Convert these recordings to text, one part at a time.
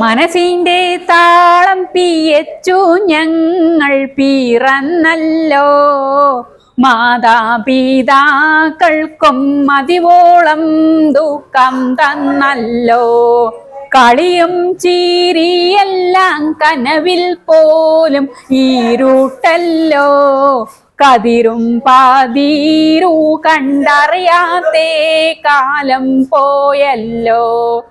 മനസ്സിന്റെ താളം പിയച്ചു ഞങ്ങൾ പിറന്നല്ലോ. മാതാപിതാക്കൾക്കും മതിവോളം ദുഃഖം തന്നല്ലോ. കളിയും ചീരിയെല്ലാം കനവിൽ പോലും ഈരുട്ടല്ലോ കതിരും പാതീരു കണ്ടറിയാത്തേ കാലം പോയല്ലോ.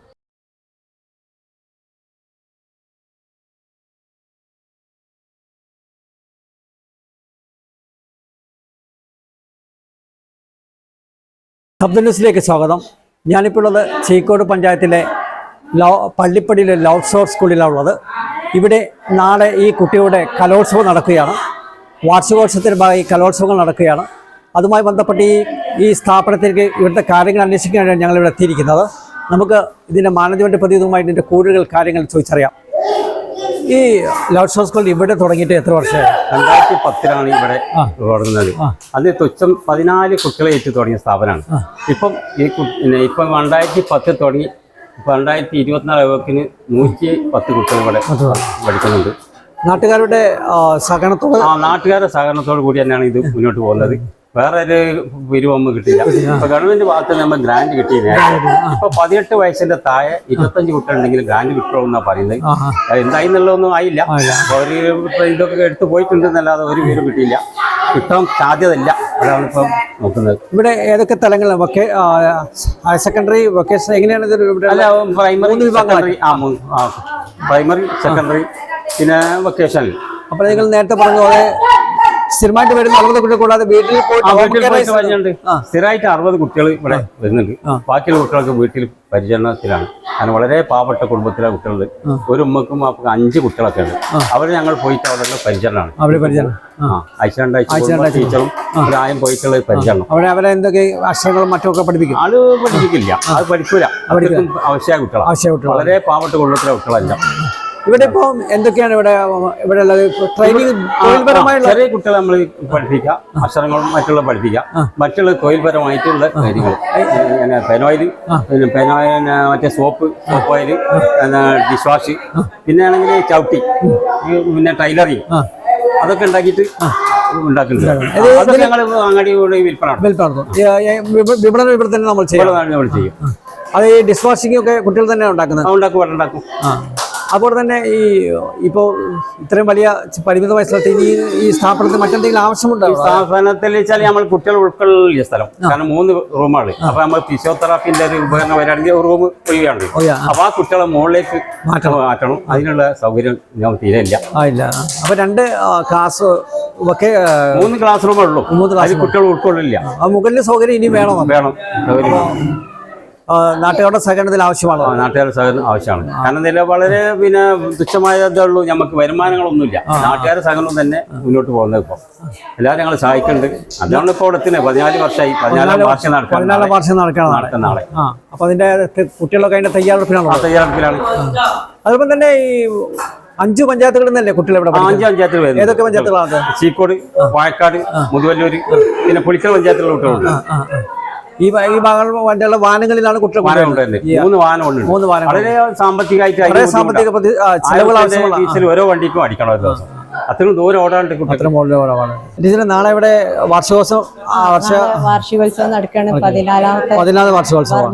ശബ്ദ ന്യൂസിലേക്ക് സ്വാഗതം. ഞാനിപ്പോൾ ഉള്ളത് ചീക്കോട് പഞ്ചായത്തിലെ ലോ പള്ളിപ്പടിയിലെ ലവ് ഷോർ സ്കൂളിലാണ് ഉള്ളത്. ഇവിടെ നാളെ ഈ കുട്ടിയുടെ കലോത്സവം നടക്കുകയാണ്. വാർഷികോത്സവത്തിന്റെ ഭാഗമായി കലോത്സവങ്ങൾ നടക്കുകയാണ്. അതുമായി ബന്ധപ്പെട്ട് ഈ ഈ സ്ഥാപനത്തിലേക്ക് ഇവിടുത്തെ കാര്യങ്ങൾ അന്വേഷിക്കാനാണ് ഞങ്ങൾ ഇവിടെ എത്തിയിരിക്കുന്നത്. നമുക്ക് ഇതിന്റെ മാനേജ്മെന്റ് പ്രതിയുമായി ഇതിന്റെ കൂടുതൽ കാര്യങ്ങൾ ചോദിച്ചറിയാം. ഈ ലോഡ്സ് ഹൗസ് സ്കൂൾ ഇവിടെ തുടങ്ങിയിട്ട് എത്ര വർഷമായി? രണ്ടായിരത്തി പത്തിലാണ് ഇവിടെ തുടങ്ങുന്നത്. അന്ന് തുച്ഛം പതിനാല് കുട്ടികളെ ഏറ്റ് തുടങ്ങിയ സ്ഥാപനമാണ്. ഇപ്പം ഈ ഇപ്പം രണ്ടായിരത്തി പത്തിൽ തുടങ്ങി ഇപ്പം രണ്ടായിരത്തി ഇരുപത്തിനാല് വകുപ്പിന് നൂറ്റി പത്ത് കുട്ടികൾ ഇവിടെ പഠിക്കുന്നുണ്ട്. നാട്ടുകാരുടെ സഹകരണത്തോട്? ആ നാട്ടുകാരുടെ സഹകരണത്തോടു കൂടി തന്നെയാണ് ഇത് മുന്നോട്ട് പോകുന്നത്. വേറെ ഒരു പിരിവൊന്നും കിട്ടില്ല ഇപ്പൊ ഗവൺമെന്റ് ഭാഗത്ത് നമ്മൾ ഗ്രാന്റ് കിട്ടിയില്ല? ഇപ്പൊ പതിനെട്ട് വയസ്സിന്റെ താഴെ ഇരുപത്തഞ്ച് കുട്ടികളുണ്ടെങ്കിൽ ഗ്രാന്റ് കിട്ടുമെന്നാ പറയുന്നത്. എന്തായി എന്തായിന്നുള്ളതൊന്നും ആയില്ല. അപ്പൊ ഒരു ഇതൊക്കെ എടുത്തു പോയിട്ടുണ്ടെന്നല്ലാതെ ഒരു പേരും കിട്ടിയില്ല. കിട്ടാൻ സാധ്യതയില്ല. അതാണ് ഇപ്പം നോക്കുന്നത്. ഇവിടെ ഏതൊക്കെ തലങ്ങളാണ് വൊക്കെ ഹയർ സെക്കൻഡറി വൊക്കേഷൻ എങ്ങനെയാണ് ഇത് ഇവിടെ അല്ല പ്രൈമറി സെക്കൻഡറി ആ പ്രൈമറി സെക്കൻഡറി പിന്നെ വൊക്കേഷണൽ. അപ്പോൾ നിങ്ങൾ നേരത്തെ പറഞ്ഞ പോലെ സ്ഥിരമായിട്ട് വരുന്ന അറുപത് കുട്ടികൾ കൂടാതെ വീട്ടിൽ പോയിട്ട്. സ്ഥിരമായിട്ട് അറുപത് കുട്ടികൾ ഇവിടെ വരുന്നുണ്ട്. ബാക്കിയുള്ള കുട്ടികൾക്ക് വീട്ടിൽ പരിചരണത്തിലാണ്. കാരണം വളരെ പാവപ്പെട്ട കുടുംബത്തിലെ കുട്ടികളുണ്ട്. ഒരു ഉമ്മക്കും അപ്പം അഞ്ച് കുട്ടികളൊക്കെ ഉണ്ട്. അവർ ഞങ്ങൾ പോയിട്ട് അവിടെ പരിചരണമാണ് ആഴ്ച രണ്ടാഴ്ച ടീച്ചറും പ്രായം പോയിട്ടുള്ള പരിചരണം. അവിടെ അവരെ എന്തൊക്കെ അക്ഷരങ്ങളും മറ്റുമൊക്കെ പഠിപ്പിക്കും? അത് പഠിപ്പിക്കില്ല. അത് പഠിക്കൂല. അവർക്കും ആവശ്യമായ കുട്ടികളാണ്. വളരെ പാവപ്പെട്ട കുടുംബത്തിലെ കുട്ടികളല്ല. ഇവിടെ ഇപ്പോ എന്തൊക്കെയാണ് ഇവിടെ ഇവിടെ ഉള്ളത്? ട്രെയിനിങ് തൊഴിൽപരമായുള്ള ചെറിയ കുട്ടികളെ നമ്മൾ പഠിപ്പിക്കാം. അക്ഷരങ്ങളും മറ്റുള്ള പഠിപ്പിക്കാം. മറ്റുള്ള തൊഴിൽപരമായിട്ടുള്ള കാര്യങ്ങൾ പിന്നെ പെനോയിൽ പിന്നെ പെനോയിൽ മറ്റേ soap soap oil dish wash പിന്നെ ആണെങ്കിൽ ചവിട്ടി പിന്നെ ടൈലറിങ്. അതൊക്കെ ഉണ്ടാക്കിയിട്ട് ഉണ്ടാക്കുന്നുണ്ട്. ഞങ്ങൾ അങ്ങാടി വിൽപ്പന വിൽപ്പന വിപണനം ഇവിടെ തന്നെ നമ്മൾ ചെയ്യും. അത് ഈ ഡിഷ് വാഷിംഗ് ഒക്കെ കുട്ടികൾ തന്നെ ഉണ്ടാക്കുന്നത്? ഉണ്ടാക്കും ഉണ്ടാക്കും. അതുപോലെ തന്നെ ഈ ഇപ്പോൾ ഇത്രയും വലിയ പരിമിതമായ സ്ഥലത്ത് ഇനി ഈ സ്ഥാപനത്തിൽ മറ്റെന്തെങ്കിലും ആവശ്യമുണ്ടോ? സ്ഥാപനത്തിൽ വെച്ചാൽ നമ്മൾ കുട്ടികൾ ഉൾക്കൊള്ളിയ സ്ഥലം. കാരണം മൂന്ന് റൂമാണ്. അപ്പൊ നമ്മൾ ഫിസിയോതെറാപ്പിന്റെ ഒരു ഉപകരണം വരികയാണെങ്കിൽ ഒരു റൂം ഒഴിവാണ്. യാ. അപ്പൊ ആ കുട്ടികളെ മുകളിലേക്ക് മാറ്റണം. അതിനുള്ള സൗകര്യം ഞാൻ തീരെ ഇല്ല. ഇല്ല. അപ്പോൾ രണ്ട് ക്ലാസ് ഒക്കെ മൂന്ന് ക്ലാസ് റൂമേ ഉള്ളൂ. മൂന്ന് ക്ലാസ് കുട്ടികൾ ഉൾക്കൊള്ളില്ല. ആ മുകളിൽ സൗകര്യം ഇനി വേണം. വേണം. നാട്ടുകാരുടെ സഹകരണത്തിൽ ആവശ്യമാണ്. നാട്ടുകാരുടെ സഹകരണം ആവശ്യമാണ്. കാരണം നില വളരെ പിന്നെ തുച്ഛമായതേ ഉള്ളൂ. നമുക്ക് വരുമാനങ്ങളൊന്നുമില്ല. നാട്ടുകാരുടെ സഹകരണം തന്നെ മുന്നോട്ട് പോകുന്നത് ഇപ്പോൾ എല്ലാവരും ഞങ്ങൾ സഹായിക്കുന്നുണ്ട്. അതാണ് ഇപ്പോൾ ഇവിടെ എത്തുന്നത് പതിനാല് വർഷമായി. പതിനാലാം വർഷം. നടക്കാൻ പതിനാലാം വർഷം നടക്കണം നാളെ. നടക്കുന്ന നാളെ. അപ്പൊ അതിന്റെ കുട്ടികളൊക്കെ അതിന്റെ തയ്യാറെടുപ്പിലാണ് തയ്യാറെടുപ്പിലാണ്. അതുപോലെ തന്നെ ഈ അഞ്ച് പഞ്ചായത്തുകളിൽ നിന്നല്ലേ കുട്ടികൾ ഇവിടെ അഞ്ച് പഞ്ചായത്തുകൾ ഏതൊക്കെ പഞ്ചായത്തുകളാണ്? ചീക്കോട് വായക്കാട് മുതുവല്ലൂര് പിന്നെ പുളിക്കൽ പഞ്ചായത്തിലുള്ള കുട്ടികളുണ്ട്. ഈ ഈ മറ്റുള്ള വാഹനങ്ങളിലാണ് കുട്ടികൾ മൂന്ന് വാഹനം. വളരെ സാമ്പത്തികമായിട്ട് സാമ്പത്തിക ചെലവുകൾ ഡീസൽ ഓരോ വണ്ടിക്കും അടിക്കണം ഒരു ദിവസം. അത്രയും ദൂരം ഓടാണ്ട് അത്ര മുകളിലെ കുറവാണ് ടീച്ചറെ നാളെ ഇവിടെ വാർഷികോത്സവം വർഷ വാർഷികോത്സവം നടക്കുകയാണ്. പതിനാലാമത്തെ പതിനാല് വാർഷികോത്സവം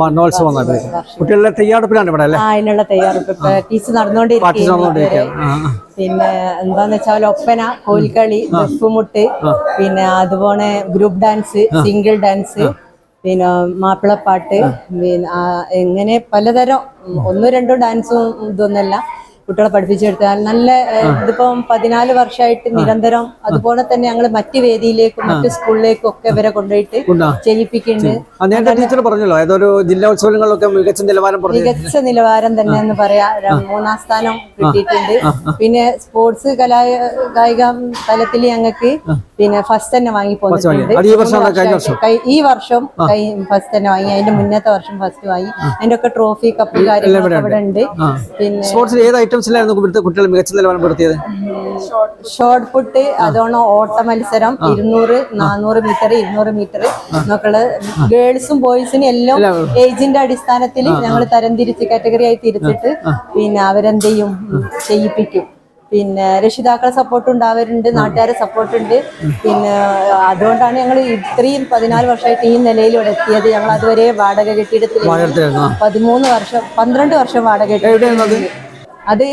വർണോത്സവം. കുട്ടികളുടെ തയ്യാറെടുപ്പിലാണ് ഇവിടെ അല്ലേ? ആ അതിനുള്ള തയ്യാറെടുപ്പ്. ടീച്ചർ നടന്നുകൊണ്ടിരിക്കുന്നത് നടന്നുകൊണ്ടിരിക്കുകയാണ്. പിന്നെ എന്താന്ന് വെച്ചാൽ ഒപ്പന കോൽക്കളി ദഫുമുട്ട് പിന്നെ അതുപോലെ ഗ്രൂപ്പ് ഡാൻസ് സിംഗിൾ ഡാൻസ് പിന്നെ മാപ്പിളപ്പാട്ട് പിന്നെ എങ്ങനെ പലതരം ഒന്നും രണ്ടും ഡാൻസും ഇതൊന്നല്ല കുട്ടികളെ പഠിപ്പിച്ചെടുത്താൽ നല്ല ഇതിപ്പം പതിനാല് വർഷമായിട്ട് നിരന്തരം അതുപോലെ തന്നെ ഞങ്ങൾ മറ്റ് വേദിയിലേക്കും മറ്റ് സ്കൂളിലേക്കും ഒക്കെ ഇവരെ കൊണ്ടുപോയിട്ട് ചെയ്യിപ്പിക്കുന്നുണ്ട്. നേരത്തെ ടീച്ചർ പറഞ്ഞല്ലോ ഏതൊരു ജില്ലാ ഉത്സവങ്ങളിലൊക്കെ മികച്ച നിലവാരം മികച്ച നിലവാരം തന്നെ എന്ന് പറയാ. മൂന്നാം സ്ഥാനം കിട്ടിയിട്ടുണ്ട്. പിന്നെ സ്പോർട്സ് കലാ കായിക തലത്തിൽ ഞങ്ങൾക്ക് പിന്നെ ഫസ്റ്റ് തന്നെ വാങ്ങി പോകുന്നുണ്ട് ഈ വർഷം ഫസ്റ്റ് തന്നെ വാങ്ങി. അതിന്റെ മുന്നത്തെ വർഷം ഫസ്റ്റ് വാങ്ങി. അതിന്റെ ഒക്കെ ട്രോഫി കപ്പ് കാര്യങ്ങളൊക്കെ ഇവിടെ ഉണ്ട്. പിന്നെ സ്പോർട്സിൽ ഏത് ഐറ്റംസിലായിരുന്നു ഇവിടുത്തെ കുട്ടികൾ മികച്ച നിലവാരം പെടുത്തിയത് ഷോർട്ട് പുട്ട് അതോണ ഓട്ട മത്സരം. ഇരുന്നൂറ് നാനൂറ് മീറ്റർ ഇരുന്നൂറ് മീറ്റർ നോക്കൾ ഗേൾസും ബോയ്സിനും എല്ലാം ഏജിന്റെ അടിസ്ഥാനത്തിൽ ഞങ്ങൾ തരംതിരിച്ച് കാറ്റഗറി ആയി തിരിച്ചിട്ട് പിന്നെ അവരെന്ത് ചെയ്യും? ചെയ്യിപ്പിക്കും. പിന്നെ രക്ഷിതാക്കളെ സപ്പോർട്ട് ഉണ്ടാവരുണ്ട് നാട്ടുകാരെ സപ്പോർട്ട് ഉണ്ട്. പിന്നെ അതുകൊണ്ടാണ് ഞങ്ങൾ ഇത്രയും പതിനാല് വർഷമായിട്ട് ഈ നിലയിൽ ഇവിടെ എത്തിയത്. ഞങ്ങൾ അതുവരെ വാടക കെട്ടിയിടത്തിൽ. പതിമൂന്ന് വർഷം പന്ത്രണ്ട് വർഷം വാടക എവിടെയായിരുന്നു അത്?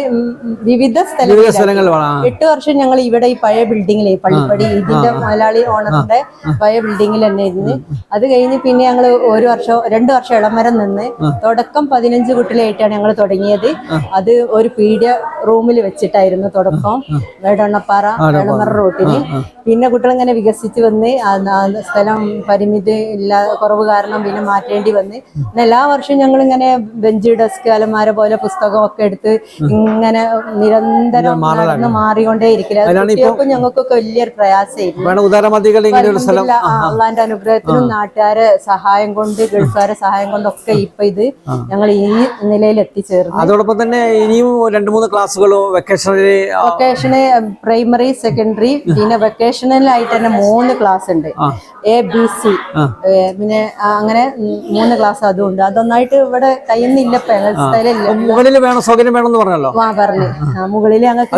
വിവിധ സ്ഥലങ്ങളിലാണ് സ്ഥലങ്ങളിൽ എട്ട് വർഷം ഞങ്ങൾ ഇവിടെ ഈ പഴയ ബിൽഡിങ്ങിലെ പള്ളിപ്പടി ഇതിന്റെ മലയാളി ഓണറിന്റെ പഴയ ബിൽഡിങ്ങിൽ തന്നെ ഇരുന്ന് അത് കഴിഞ്ഞ് പിന്നെ ഞങ്ങൾ ഒരു വർഷം രണ്ടു വർഷം ഇളമരം നിന്ന് തുടക്കം പതിനഞ്ച് കുട്ടികളായിട്ടാണ് ഞങ്ങൾ തുടങ്ങിയത്. അത് ഒരു പീഡിയ റൂമിൽ വെച്ചിട്ടായിരുന്നു തുടക്കം. വേടണ്ണപ്പാറ വേടമറ റോട്ടിന് പിന്നെ കുട്ടികൾ ഇങ്ങനെ വികസിച്ച് വന്ന് സ്ഥലം പരിമിതി ഇല്ല കുറവ് കാരണം പിന്നെ മാറ്റേണ്ടി വന്ന്. എല്ലാ വർഷവും ഞങ്ങൾ ഇങ്ങനെ ബെഞ്ച് ഡെസ്ക് അലമാര പോലെ പുസ്തകമൊക്കെ എടുത്ത് ഇങ്ങനെ നിരന്തരം നടന്ന് മാറിക്കൊണ്ടേ ഇരിക്കും അതിനാണ് ഇപ്പൊ- കുട്ടികൾക്കും ഞങ്ങൾക്കൊക്കെ വലിയൊരു പ്രയാസമായിരുന്നു. വേണം അള്ളാന്റെ അനുഗ്രഹത്തിനും നാട്ടുകാരെ സഹായം കൊണ്ട് ഗൾഫുകാരെ സഹായം കൊണ്ടൊക്കെ ഇപ്പൊ ഇത് ഞങ്ങൾ ഈ നിലയിൽ എത്തിച്ചേർന്നു. അതോടൊപ്പം തന്നെ ഇനിയും രണ്ട് മൂന്ന് ക്ലാസ്സുകളോ വെക്കേഷനിൽ വൊക്കേഷന് പ്രൈമറി സെക്കൻഡറി പിന്നെ വെക്കേഷണലായിട്ട് തന്നെ മൂന്ന് ക്ലാസ് ഉണ്ട് എ ബി സി. പിന്നെ അങ്ങനെ മൂന്ന് ക്ലാസ് അതും ഉണ്ട് അതൊന്നായിട്ട് ഇവിടെ സ്ഥലമില്ല മുകളിൽ വേണം സൗകര്യം വേണമെന്ന് പറഞ്ഞല്ലോ. ആ പറഞ്ഞു മുകളിൽ ഞങ്ങൾക്ക്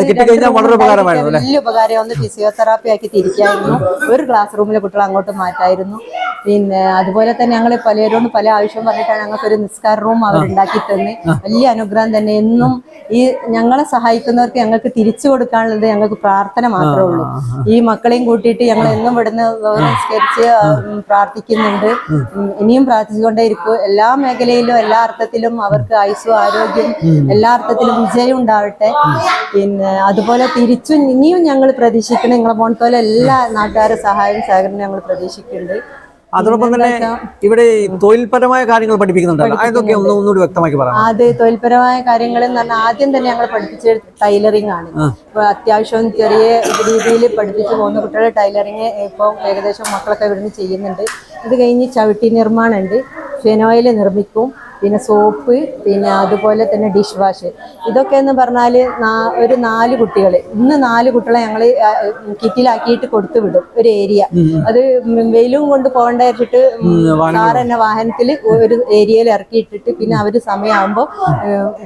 വളരെ ഉപകാരമായിരുന്നു വലിയ ഉപകാരം ഒന്ന് ഫിസിയോതെറാപ്പി ആക്കി തിരിക്കായിരുന്നു. ഒരു ക്ലാസ് റൂമിലെ കുട്ടികൾ അങ്ങോട്ട് മാറ്റായിരുന്നു. പിന്നെ അതുപോലെ തന്നെ ഞങ്ങൾ പലരോടും പല ആവശ്യം പറഞ്ഞിട്ടാണ് ഞങ്ങൾക്ക് ഒരു നിസ്കാര റൂം അവർ ഉണ്ടാക്കി തന്നെ. വലിയ അനുഗ്രഹം തന്നെ. എന്നും ഈ ഞങ്ങളെ സഹായിക്കുന്നവർക്ക് ഞങ്ങൾക്ക് തിരിച്ചു കൊടുക്കാനുള്ളത് ഞങ്ങൾക്ക് പ്രാർത്ഥന മാത്രമേ ഉള്ളൂ. ഈ മക്കളെയും കൂട്ടിയിട്ട് ഞങ്ങൾ എന്നും ഇവിടുന്ന് നിസ്കരിച്ച് പ്രാർത്ഥിക്കുന്നുണ്ട്. ഇനിയും പ്രാർത്ഥിച്ചുകൊണ്ടേ ഇരിക്കും എല്ലാ മേഖലയിലും എല്ലാ അർത്ഥത്തിലും അവർക്ക് ആയുസ്സും ആരോഗ്യം എല്ലാ അർത്ഥത്തിലും വിജയം ഉണ്ടാവട്ടെ. പിന്നെ അതുപോലെ തിരിച്ചും ഇനിയും ഞങ്ങൾ പ്രതീക്ഷിക്കുന്ന നിങ്ങളെ പോണത്തോലെ എല്ലാ നാട്ടുകാരുടെ സഹായം സഹകരണം ഞങ്ങൾ പ്രതീക്ഷിക്കുന്നുണ്ട്. അതോടൊപ്പം തന്നെ ഇവിടെ തൊഴിൽപരമായ കാര്യങ്ങൾ പഠിപ്പിക്കുന്നുണ്ടല്ലോ. അതൊക്കെ ഒന്ന് ഒന്നുകൂടി വ്യക്തമാക്കി പറയാം അതെ തൊഴിൽപരമായ കാര്യങ്ങൾ എന്ന് പറഞ്ഞാൽ ആദ്യം തന്നെ ഞങ്ങൾ പഠിപ്പിച്ച ടൈലറിംഗ് ആണ്. ഇപ്പൊ അത്യാവശ്യം ചെറിയ രീതിയിൽ പഠിപ്പിച്ചു പോകുന്ന കുട്ടികളുടെ ടൈലറിങ് ഇപ്പം ഏകദേശം മക്കളൊക്കെ ഇവിടുന്ന് ചെയ്യുന്നുണ്ട്. അത് കഴിഞ്ഞ് ചവിട്ടി നിർമ്മാണം ഉണ്ട് ഫെനോയിൽ നിർമ്മിക്കും. പിന്നെ സോപ്പ് പിന്നെ അതുപോലെ തന്നെ ഡിഷ് വാഷ്. ഇതൊക്കെ എന്ന് പറഞ്ഞാൽ ഒരു നാല് കുട്ടികൾ ഇന്ന് നാല് കുട്ടികളെ ഞങ്ങൾ കിറ്റിലാക്കിയിട്ട് കൊടുത്തു വിടും. ഒരു ഏരിയ. അത് വെയിലും കൊണ്ട് പോകേണ്ട വെച്ചിട്ട് സാർ തന്നെ വാഹനത്തിൽ ഒരു ഏരിയയിൽ ഇറക്കിയിട്ടിട്ട് പിന്നെ അവർ സമയമാകുമ്പോൾ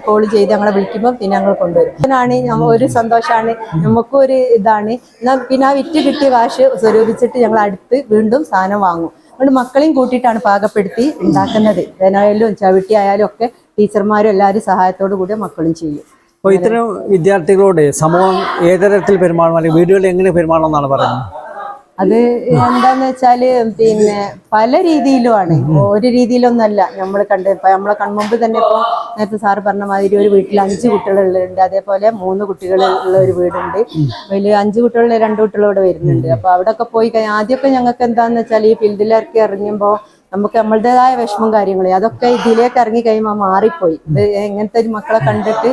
കോൾ ചെയ്ത് ഞങ്ങളെ വിളിക്കുമ്പോൾ പിന്നെ ഞങ്ങൾ കൊണ്ടുവരും. അതിനാണ് ഒരു സന്തോഷമാണ് നമുക്കും ഒരു ഇതാണ്. എന്നാൽ പിന്നെ ആ വിറ്റ് കിട്ടിയ കാശ് സ്വരൂപിച്ചിട്ട് ഞങ്ങൾ അടുത്ത് വീണ്ടും സാധനം വാങ്ങും. അതുകൊണ്ട് മക്കളെയും കൂട്ടിയിട്ടാണ് പാകപ്പെടുത്തി ഉണ്ടാക്കുന്നത്. വേനായാലും ചവിട്ടി ആയാലും ഒക്കെ ടീച്ചർമാരും എല്ലാവരും സഹായത്തോടു കൂടി മക്കളും ചെയ്യും. അപ്പോൾ ഇത്തരം വിദ്യാർത്ഥികളോട് സമൂഹം ഏതരത്തിൽ പെരുമാറണം അല്ലെങ്കിൽ വീടുകളിൽ എങ്ങനെ പെരുമാറണം എന്നാണ് പറയുന്നത്? അത് എന്താന്ന് വെച്ചാൽ പിന്നെ പല രീതിയിലുമാണ്. ഒരു രീതിയിലൊന്നല്ല. നമ്മൾ കണ്ട് നമ്മളെ കൺമുമ്പ് തന്നെ ഇപ്പൊ നേരത്തെ സാറ് പറഞ്ഞ മാതിരി ഒരു വീട്ടിൽ അഞ്ച് കുട്ടികളുണ്ട്. അതേപോലെ മൂന്ന് കുട്ടികൾ ഉള്ള ഒരു വീടുണ്ട്. അതിൽ അഞ്ച് കുട്ടികളുള്ള രണ്ട് കുട്ടികൾ ഇവിടെ വരുന്നുണ്ട്. അപ്പൊ അവിടെ ഒക്കെ പോയി കഴിഞ്ഞാൽ ആദ്യമൊക്കെ ഞങ്ങൾക്ക് എന്താന്ന് വെച്ചാൽ ഈ ഫീൽഡിലൊക്കെ ഇറങ്ങുമ്പോൾ നമുക്ക് നമ്മളുടേതായ വിഷമം കാര്യങ്ങൾ അതൊക്കെ ഇതിലേക്ക് ഇറങ്ങി കഴിയുമ്പോൾ മാറിപ്പോയി. എങ്ങനത്തെ ഒരു മക്കളെ കണ്ടിട്ട്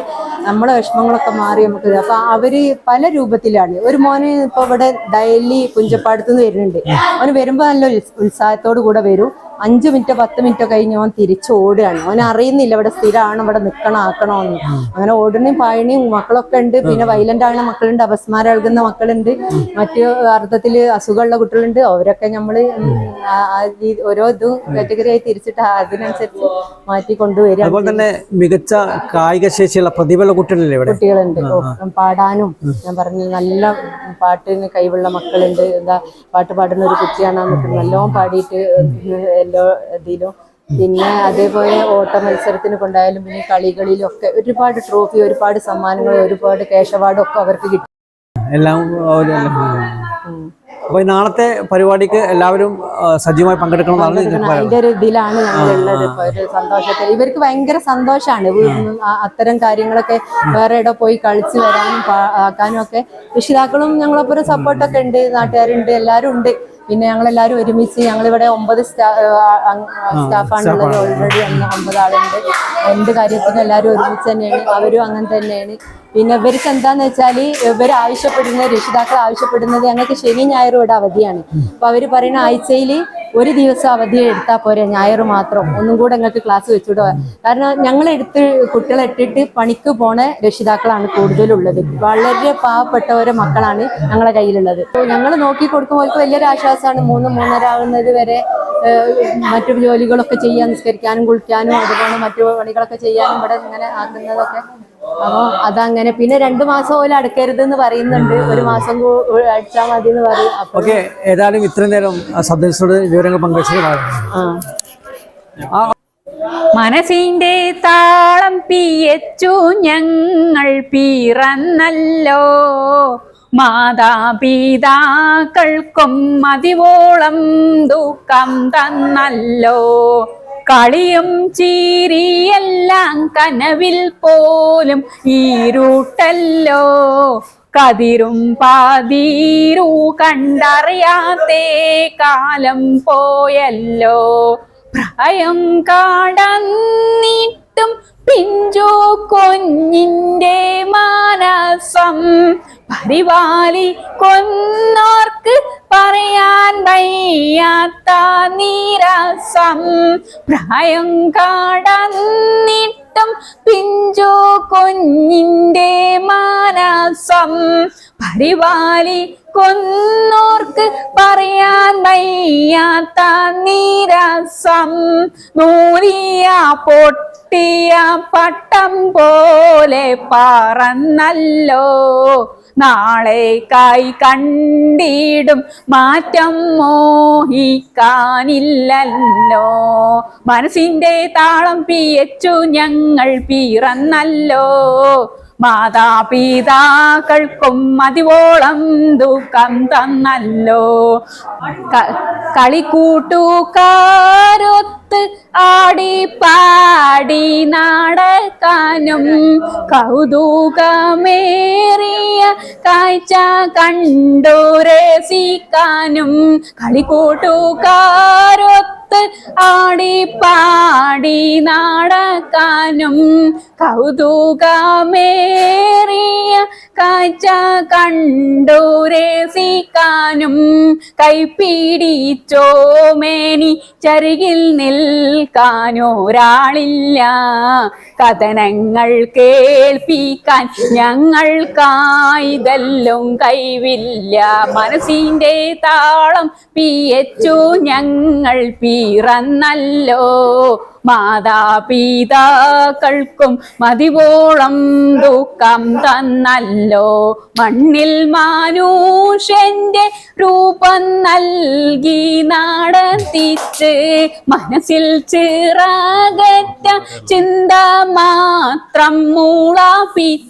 നമ്മളെ വിഷമങ്ങളൊക്കെ മാറി നമുക്ക് അപ്പൊ അവർ പല രൂപത്തിലാണ്. ഒരു മോനെ ഇപ്പൊ ഇവിടെ ഡെയിലി പുഞ്ചപ്പാടത്തുനിന്ന് വരുന്നുണ്ട്. അവന് വരുമ്പോ നല്ല ഉത്സാഹത്തോടു കൂടെ വരും. അഞ്ച് മിനിറ്റോ പത്ത് മിനിറ്റോ കഴിഞ്ഞ് അവൻ തിരിച്ചു ഓടുകയാണ്. അവൻ അറിയുന്നില്ല ഇവിടെ സ്ഥിരമാണ് ഇവിടെ നിൽക്കണം ആക്കണമെന്ന് അങ്ങനെ ഓടുന്നയും പായണിയും മക്കളൊക്കെ ഉണ്ട്. പിന്നെ വൈലന്റ് ആകുന്ന മക്കളുണ്ട് അപസ്മാരം എഴുതുന്ന മക്കളുണ്ട്. മറ്റു അർത്ഥത്തിൽ അസുഖമുള്ള കുട്ടികളുണ്ട്. അവരൊക്കെ നമ്മൾ ഓരോ ഇതും കാറ്റഗറി ആയി തിരിച്ചിട്ട് അതിനനുസരിച്ച് മാറ്റി കൊണ്ടുവരിക അതുപോലെ തന്നെ മികച്ച കായിക ശേഷിയുള്ള പ്രതിഭയുള്ള കുട്ടികളില്ലേ ഇവിടെ? കുട്ടികളുണ്ട്. പാടാനും ഞാൻ പറഞ്ഞു നല്ല പാട്ടിന് കഴിവുള്ള മക്കളുണ്ട്. എന്താ പാട്ട് പാടുന്ന ഒരു കുട്ടിയാണ് നല്ലോണം പാടിയിട്ട് എല്ലാ ഇതിലും പിന്നെ അതേപോലെ ഓട്ട മത്സരത്തിന് കൊണ്ടായാലും പിന്നെ കളികളിലും ഒക്കെ ഒരുപാട് ട്രോഫി ഒരുപാട് സമ്മാനങ്ങൾ ഒരുപാട് ക്യാഷ് അവാർഡും ഒക്കെ അവർക്ക് കിട്ടി. എല്ലാം അപ്പോൾ നാളത്തെ പരിപാടിക്ക് എല്ലാവരും സജീവമായി പങ്കെടുക്കണമെന്നാണ് അതിന്റെ ഒരു ഇതിലാണ് ഞങ്ങളുള്ളത് ഇപ്പൊ ഒരു സന്തോഷത്തിൽ ഇവർക്ക് ഭയങ്കര സന്തോഷമാണ്. അത്തരം കാര്യങ്ങളൊക്കെ വേറെ ഇട പോയി കളിച്ചു വരാനും ആക്കാനും ഒക്കെ. രക്ഷിതാക്കളും ഞങ്ങളൊപ്പം സപ്പോർട്ടൊക്കെ ഉണ്ട്. നാട്ടുകാരുണ്ട്. എല്ലാരും ഉണ്ട്. പിന്നെ ഞങ്ങൾ എല്ലാവരും ഒരുമിച്ച് ഞങ്ങളിവിടെ ഒമ്പത് സ്റ്റാഫാണുള്ളത് ഓൾറെഡി ഒമ്പത് ആളുണ്ട്. എന്ത് കാര്യത്തിനും എല്ലാവരും ഒരുമിച്ച് തന്നെയാണ്. അവരും അങ്ങനെ തന്നെയാണ്. പിന്നെ ഇവർക്ക് എന്താന്ന് വെച്ചാൽ ഇവർ ആവശ്യപ്പെടുന്നത് രക്ഷിതാക്കൾ ആവശ്യപ്പെടുന്നത് ഞങ്ങൾക്ക് ശനി ഞായറും ഇവിടെ അവധിയാണ്. അപ്പൊ അവർ പറയുന്ന ആഴ്ചയിൽ ഒരു ദിവസം അവധി എടുത്താൽ പോരെ ഞായർ മാത്രം. ഒന്നും കൂടെ ഞങ്ങൾക്ക് ക്ലാസ് വെച്ചുവിടുക കാരണം ഞങ്ങൾ എടുത്ത് കുട്ടികളെ ഇട്ടിട്ട് പണിക്ക് പോണ രക്ഷിതാക്കളാണ് കൂടുതലുള്ളത്. വളരെ പാവപ്പെട്ടവരെ മക്കളാണ് ഞങ്ങളുടെ കയ്യിലുള്ളത്. ഞങ്ങൾ നോക്കി കൊടുക്കുമ്പോൾ അവർക്ക് വലിയൊരു ആശ്വാസമാണ് മൂന്ന് മൂന്നര ആകുന്നത് വരെ മറ്റു ജോലികളൊക്കെ ചെയ്യാൻ നിസ്കരിക്കാനും കുളിക്കാനും അതുപോലെ മറ്റു പണികളൊക്കെ ചെയ്യാനും ഇവിടെ ഇങ്ങനെ ആക്കുന്നതൊക്കെ അപ്പോൾ അതങ്ങനെ. പിന്നെ രണ്ടു മാസം പോലെ അടക്കരുത് എന്ന് പറയുന്നുണ്ട് ഒരു മാസം അടിച്ചാൽ മതി എന്ന് പറയും. ഓക്കെ ഏതായാലും ഇത്രയും നേരം സദസ്സോട് വിവരങ്ങൾ പങ്കുവച്ചു മനസ്സിന്റെ താളം പിയച്ചു ഞങ്ങൾ പിറന്നല്ലോ. മാതാപിതാക്കൾക്കും മതിവോളം ദുഃഖം തന്നല്ലോ. കളിയും ചീരിയെല്ലാം കനവിൽ പോലും ഈരൂട്ടല്ലോ. കതിരും പാതീരു കണ്ടറിയാത്തേ കാലം പോയല്ലോ. പ്രായം കാടന്നിട്ടും പിഞ്ചു കൊഞ്ഞിന്റെ മാനസം. പരിപാലി കൊന്നോർക്ക് പറയാൻ വയ്യാത്ത നീരസം പ്രായം കാടന്നിട്ടും പിഞ്ചു കുഞ്ഞിന്റെ മാനസം പരിപാലി കൊന്നോർക്ക് പറയാൻ വയ്യാത്ത നീരസം നൂലിയ പൊട്ടിയ പട്ടം പോലെ പറന്നല്ലോ നാളെ കൈ കണ്ടിടും മാറ്റം മോഹിക്കാനില്ലല്ലോ. മനസ്സിന്റെ താളം പിയച്ചു ഞങ്ങൾ പിറന്നല്ലോ. മാതാപിതാക്കൾക്കും മതിവോളം ദുഃഖം തന്നല്ലോ. ക- കളിക്കൂട്ടുകാരൊത്ത് ആടി പാടി നടക്കാനും കൗതുകമേറിയ കാഴ്ച കണ്ടു രസിക്കാനും കളിക്കൂട്ടുകാരൊത്ത് ആടി പാടി നടക്കാനും കൗതുകമേറിയ കാഴ്ച കണ്ടു രസിക്കാനും കൈപ്പിടിച്ചോമേനി ചരുകിൽ നിൽക്കാനൊരാളില്ല. കഥനങ്ങൾ കേൾപ്പിക്കാൻ ഞങ്ങൾക്കായിതെല്ലും കൈവില്ല. മനസ്സിന്റെ താളം പിയച്ചു ഞങ്ങൾ പിറന്നല്ലോ. മാതാപിതാക്കൾക്കും മതിവോളം ദുഃഖം തന്നല്ലോ. മണ്ണിൽ മാനുഷ്യന്റെ രൂപം നൽകി നടത്തിച്ച് മനസ്സിൽ ചിറകറ്റ ചിന്ത മാത്രം മൂളാപ്പിച്ച്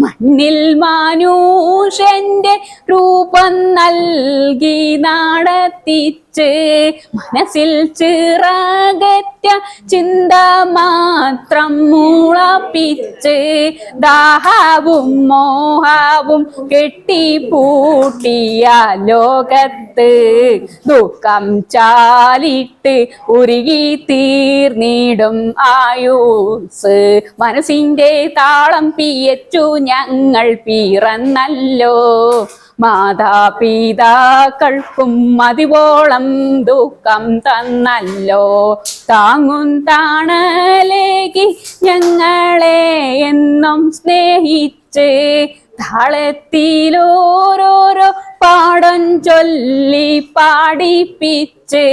മണ്ണിൽ മാനുഷ്യന്റെ രൂപം നൽകി നടത്തിച്ച്. മനസ്സിൽ ചിറകറ്റ ചിന്ത മാത്രം മുളപ്പിച്ച്. ദാഹവും മോഹവും കെട്ടിപ്പൂട്ടിയ ലോകത്ത് ദുഃഖം ചാലിട്ട് ഉരുകി തീർന്നിടും ആയുസ്. മനസ്സിന്റെ താളം പിയച്ചു ഞങ്ങൾ പിറന്നല്ലോ. മാതാപിതാക്കൾക്കും മതിവോളം ദുഃഖം തന്നല്ലോ. താങ്ങും താണലേക്ക് ഞങ്ങളെ എന്നും സ്നേഹിച്ച് താളത്തിലോരോരോ പാടം ചൊല്ലി പാടിപ്പിച്ച്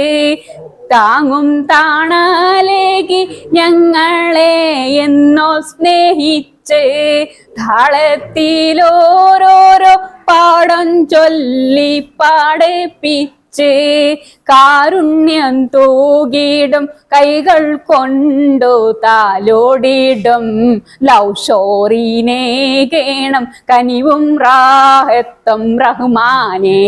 താങ്ങും താണലേകി ഞങ്ങളെ എന്നോ സ്നേഹിച്ച് താളത്തിലോരോരോ പാടം ചൊല്ലി പാടിപ്പിച്ച്. കാരുണ്യം തൂകിടും കൈകൾ കൊണ്ടു താലോടിടും. ലവ് ഷോറിനെ കേണം കനിവും റാഹത്തും റഹ്മാനെ.